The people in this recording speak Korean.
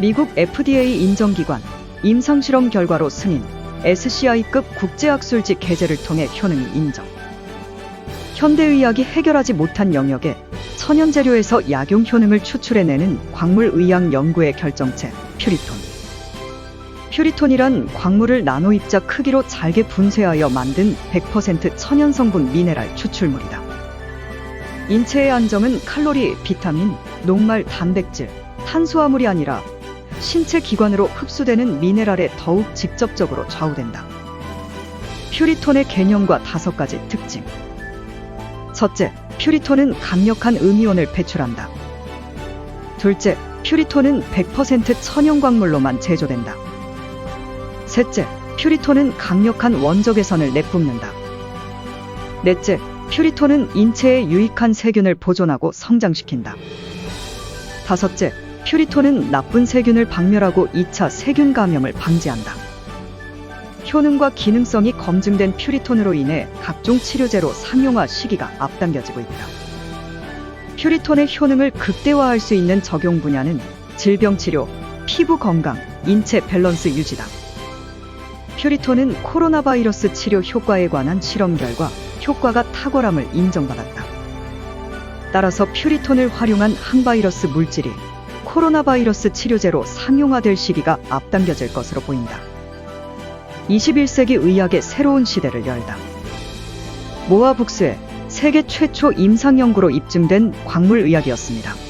미국 FDA 인정기관 임상실험 결과로 승인 SCI급 국제학술지 게재를 통해 효능이 인정. 현대의학이 해결하지 못한 영역에 천연 재료에서 약용 효능을 추출해내는 광물의학 연구의 결정체 퓨리톤. 퓨리톤이란 광물을 나노 입자 크기로 잘게 분쇄하여 만든 100% 천연 성분 미네랄 추출물이다. 인체의 안정은 칼로리, 비타민, 녹말, 단백질, 탄수화물이 아니라 신체 기관으로 흡수되는 미네랄에 더욱 직접적으로 좌우된다. 퓨리톤의 개념과 다섯 가지 특징. 첫째, 퓨리톤은 강력한 음이온을 배출한다. 둘째, 퓨리톤은 100% 천연 광물로만 제조된다. 셋째, 퓨리톤은 강력한 원적 개선을 내뿜는다. 넷째, 퓨리톤은 인체에 유익한 세균을 보존하고 성장시킨다. 다섯째, 퓨리톤은 나쁜 세균을 박멸하고 2차 세균 감염을 방지한다. 효능과 기능성이 검증된 퓨리톤으로 인해 각종 치료제로 상용화 시기가 앞당겨지고 있다. 퓨리톤의 효능을 극대화할 수 있는 적용 분야는 질병 치료, 피부 건강, 인체 밸런스 유지다. 퓨리톤은 코로나 바이러스 치료 효과에 관한 실험 결과 효과가 탁월함을 인정받았다. 따라서 퓨리톤을 활용한 항바이러스 물질이 코로나 바이러스 치료제로 상용화될 시기가 앞당겨질 것으로 보인다. 21세기 의학의 새로운 시대를 열다. 모아 북스의 세계 최초 임상 연구로 입증된 광물 의학이었습니다.